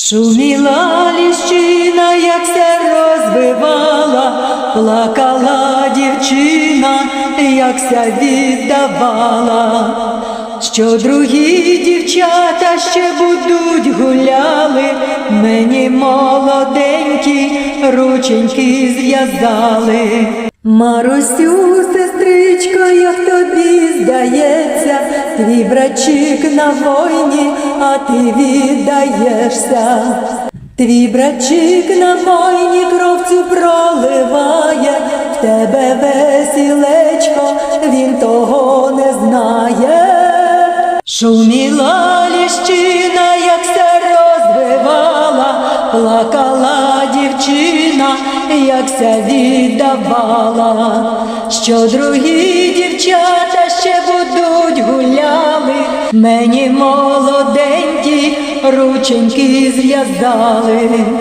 Шуміла ліщина, як се розбивала, плакала дівчина, як ся віддавала, що другі дівчата ще будуть гуляли, мені молоденькі рученьки зв'язали. Марусю, сестричко, як тобі здається, твій братчик на війні, а ти віддаєшся. Твій братчик на війні кровцю проливає, в тебе весілечко, він того не знає. Шуміла ліщина, як се розвивала, плакала дівчина, як ся віддавала, що другі дівчата ще будуть гуляли, мені молоденькі рученьки зв'язали.